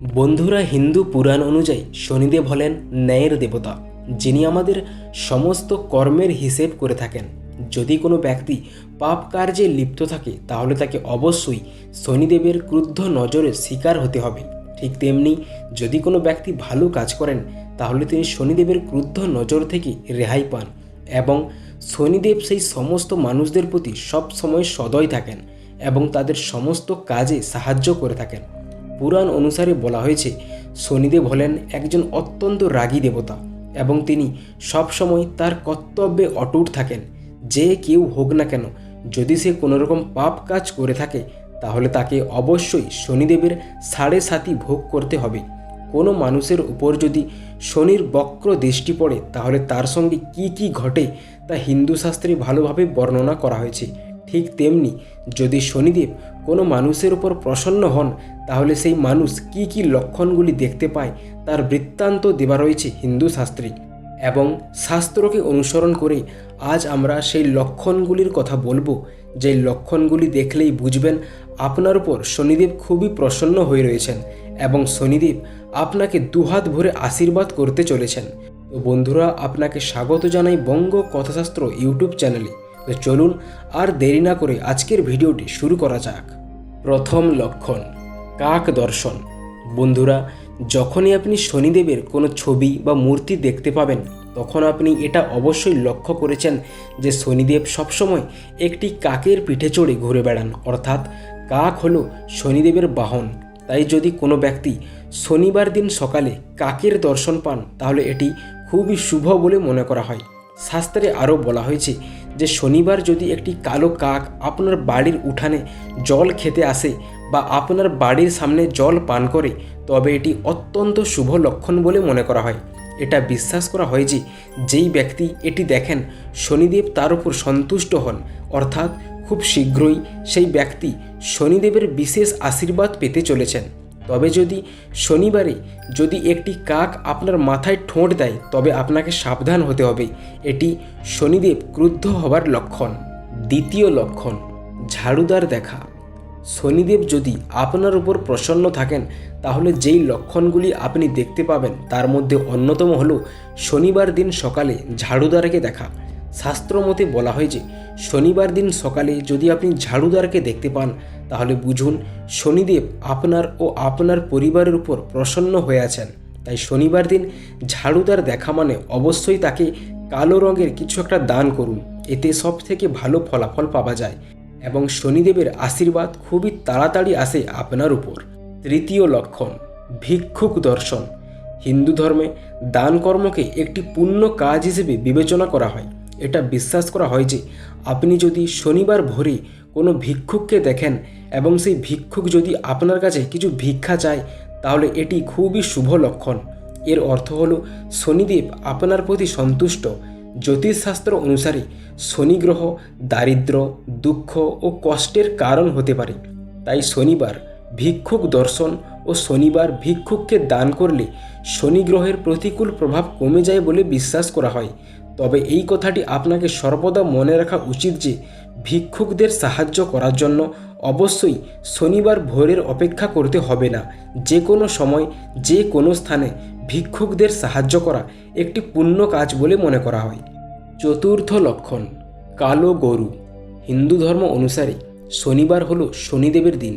বন্ধুরা হিন্দু পুরাণ অনুযায়ী শনিদেব হলেন ন্যায়ের দেবতা, যিনি আমাদের সমস্ত কর্মের হিসেব করে থাকেন। যদি কোনো ব্যক্তি পাপ কার্যে লিপ্ত থাকে, তাহলে তাকে অবশ্যই শনিদেবের ক্রুদ্ধ নজরের শিকার হতে হবে। ঠিক তেমনি যদি কোনো ব্যক্তি ভালো কাজ করেন, তাহলে তিনি শনিদেবের ক্রুদ্ধ নজর থেকে রেহাই পান এবং শনিদেব সেই সমস্ত মানুষদের প্রতি সব সময় সদয় থাকেন এবং তাদের সমস্ত কাজে সাহায্য করে থাকেন। পুরাণ অনুসারে বলা হয়েছে, শনিদেব হলেন একজন অত্যন্ত রাগী দেবতা এবং তিনি সবসময় তার কর্তব্যে অটুট থাকেন। যে কেউ হোক না কেন, যদি সে কোনোরকম পাপ কাজ করে থাকে, তাহলে তাকে অবশ্যই শনিদেবের সাড়ে সাতি ভোগ করতে হবে। কোনো মানুষের উপর যদি শনির বক্র দৃষ্টি পড়ে, তাহলে তার সঙ্গে কি কি ঘটে তা হিন্দু শাস্ত্রে ভালোভাবে বর্ণনা করা হয়েছে। ঠিক তেমনি যদি শনিদেব কোনো মানুষের উপর প্রসন্ন হন, তাহলে সেই মানুষ কি কি লক্ষণগুলি দেখতে পায় তার বৃত্তান্ত দেওয়া রয়েছে হিন্দু শাস্ত্রে। এবং শাস্ত্রকে অনুসরণ করে আজ আমরা সেই লক্ষণগুলির কথা বলব। যে লক্ষণগুলি দেখলেই বুঝবেন আপনার উপর শনিদেব খুবই প্রসন্ন হয়ে রয়েছেন এবং শনিদেব আপনাকে দুহাত ভরে আশীর্বাদ করতে চলেছেন। তো বন্ধুরা, আপনাকে স্বাগত জানাই বঙ্গ কথাশাস্ত্র ইউটিউব চ্যানেলে। তো চলুন আর দেরি না করে আজকের ভিডিওটি শুরু করা যাক। প্রথম লক্ষণ, কাক দর্শন। বন্ধুরা, যখনই আপনি শনিদেবের কোনো ছবি বা মূর্তি দেখতে পাবেন, তখন আপনি এটা অবশ্যই লক্ষ্য করেছেন যে শনিদেব সবসময় একটি কাকের পিঠে চড়ে ঘুরে বেড়ান। অর্থাৎ কাক হলো শনিদেবের বাহন। তাই যদি কোনো ব্যক্তি শনিবার দিন সকালে কাকের দর্শন পান, তাহলে এটি খুবই শুভ বলে মনে করা হয়। শাস্ত্রে আরও বলা হয়েছে যে শনিবার যদি একটি কালো কাক আপনার বাড়ির উঠানে জল খেতে আসে বা আপনার বাড়ির সামনে জল পান করে, তবে এটি অত্যন্ত শুভ লক্ষণ বলে মনে করা হয়। এটা বিশ্বাস করা হয় যে, যেই ব্যক্তি এটি দেখেন, শনিদেব তার উপর সন্তুষ্ট হন। অর্থাৎ খুব শীঘ্রই সেই ব্যক্তি শনিদেবের বিশেষ আশীর্বাদ পেতে চলেছেন। তবে যদি শনিবারে যদি একটি কাক আপনার মাথায় ঠোঁট দেয়, তবে আপনাকে সাবধান হতে হবে। এটি শনিদেব ক্রুদ্ধ হবার লক্ষণ। দ্বিতীয় লক্ষণ, ঝাড়ুদার দেখা। শনিদেব যদি আপনার উপর প্রসন্ন থাকেন, তাহলে যেই লক্ষণগুলি আপনি দেখতে পাবেন, তার মধ্যে অন্যতম হলো শনিবার দিন সকালে ঝাড়ুদারকে দেখা। শাস্ত্রমতে বলা হয় যে, শনিবার দিন সকালে যদি আপনি ঝাড়ুদারকে দেখতে পান, তাহলে বুঝুন শনিদেব আপনার ও আপনার পরিবারের উপর প্রসন্ন হয়ে আছেন। তাই শনিবার দিন ঝাড়ুদার দেখা মানে অবশ্যই তাকে কালো রঙের কিছু একটা দান করুন। এতে সব থেকে ভালো ফলাফল পাওয়া যায় এবং শনিদেবের আশীর্বাদ খুবই তাড়াতাড়ি আসে আপনার উপর। তৃতীয় লক্ষণ, ভিক্ষুক দর্শন। হিন্দু ধর্মে দান কর্মকে একটি পুণ্য কাজ হিসেবে বিবেচনা করা হয়। এটা বিশ্বাস করা হয় যে আপনি যদি শনিবার ভোরে কোনো ভিক্ষুককে দেখেন এবং সেই ভিক্ষুক যদি আপনার কাছে কিছু ভিক্ষা চায়, তাহলে এটি খুবই শুভ লক্ষণ। এর অর্থ হল শনিদেব আপনার প্রতি সন্তুষ্ট। জ্যোতিষশাস্ত্র অনুসারে শনি গ্রহ দারিদ্র, দুঃখ ও কষ্টের কারণ হতে পারে। তাই শনিবার ভিক্ষুক দর্শন ও শনিবার ভিক্ষুককে দান করলে শনি গ্রহের প্রতিকূল প্রভাব কমে যায় বলে বিশ্বাস করা হয়। তবে এই কথাটি আপনাকে সর্বদা মনে রাখা উচিত যে ভিক্ষুকদের সাহায্য করার জন্য অবশ্যই শনিবার ভোরের অপেক্ষা করতে হবে না। যে কোনো সময়, যে কোনো স্থানে ভিক্ষুকদের সাহায্য করা একটি পুণ্য কাজ বলে মনে করা হয়। চতুর্থ লক্ষণ, কালো গরু। হিন্দু ধর্ম অনুসারে শনিবার হলো শনিদেবের দিন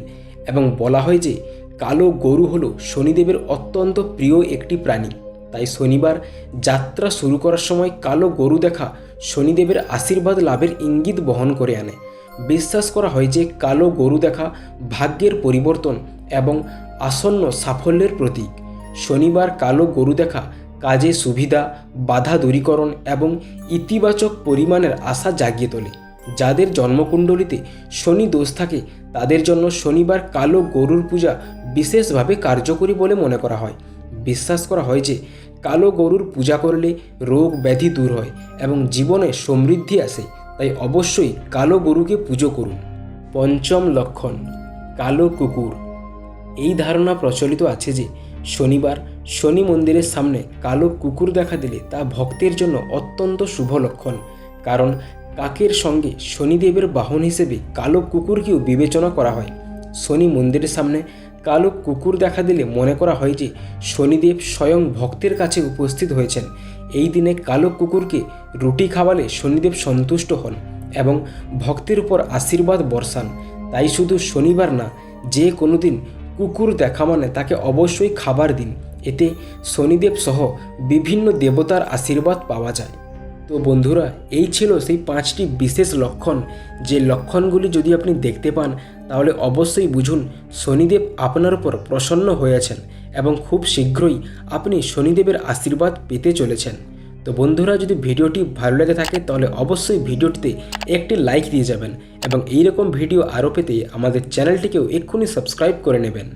এবং বলা হয় যে কালো গরু হলো শনিদেবের অত্যন্ত প্রিয় একটি প্রাণী। তাই শনিবার যাত্রা শুরু করার সময় কালো গরু দেখা শনিদেবের আশীর্বাদ লাভের ইঙ্গিত বহন করে আনে। বিশ্বাস করা হয় যে কালো গরু দেখা ভাগ্যের পরিবর্তন এবং আসন্ন সাফল্যের প্রতীক। শনিবার কালো গরু দেখা কাজে সুবিধা, বাধা দূরীকরণ এবং ইতিবাচক পরিমাণের আশা জাগিয়ে তোলে। যাদের জন্মকুণ্ডলিতে শনি দোষ থাকে, তাদের জন্য শনিবার কালো গরুর পূজা বিশেষভাবে কার্যকরী বলে মনে করা হয়। বিশ্বাস করা হয় যে কালো গরুর পূজা করলে রোগ ব্যাধি দূর হয় এবং জীবনে সমৃদ্ধি আসে, তাই অবশ্যই কালো গরুকে পুজো করুন। পঞ্চম লক্ষণ, কালো কুকুর। এই ধারণা প্রচলিত আছে যে শনিবার শনি মন্দিরের সামনে কালো কুকুর দেখা দিলে তা ভক্তের জন্য অত্যন্ত শুভ লক্ষণ। কারণ কাকের সঙ্গে শনিদেবের বাহন হিসেবে কালো কুকুরকেও বিবেচনা করা হয়। শনি মন্দিরের সামনে কালো কুকুর দেখা দিলে মনে করা হয় যে শনিদেব স্বয়ং ভক্তের কাছে উপস্থিত হয়েছেন। এই দিনে কালো কুকুরকে রুটি খাওয়ালে শনিদেব সন্তুষ্ট হন এবং ভক্তের উপর আশীর্বাদ বর্ষান। তাই শুধু শনিবার না, যে কোনো দিন কুকুর দেখা মানে তাকে অবশ্যই খাবার দিন। এতে শনিদেব সহ বিভিন্ন দেবতার আশীর্বাদ পাওয়া যায়। তো বন্ধুরা, এই ছিল সেই পাঁচটি বিশেষ লক্ষণ। যে লক্ষণগুলি যদি আপনি দেখতে পান, তাহলে অবশ্যই বুঝুন, শনিদেব আপনার উপর প্রসন্ন হয়েছেন এবং খুব শীঘ্রই আপনি শনিদেবের আশীর্বাদ পেতে চলেছেন। তো বন্ধুরা, যদি ভিডিওটি ভালো লেগে থাকে, তাহলে অবশ্যই ভিডিওটিতে একটি লাইক দিয়ে যাবেন এবং এইরকম ভিডিও আরও পেতে আমাদের চ্যানেলটিকেও এক্ষুনি সাবস্ক্রাইব করে নেবেন।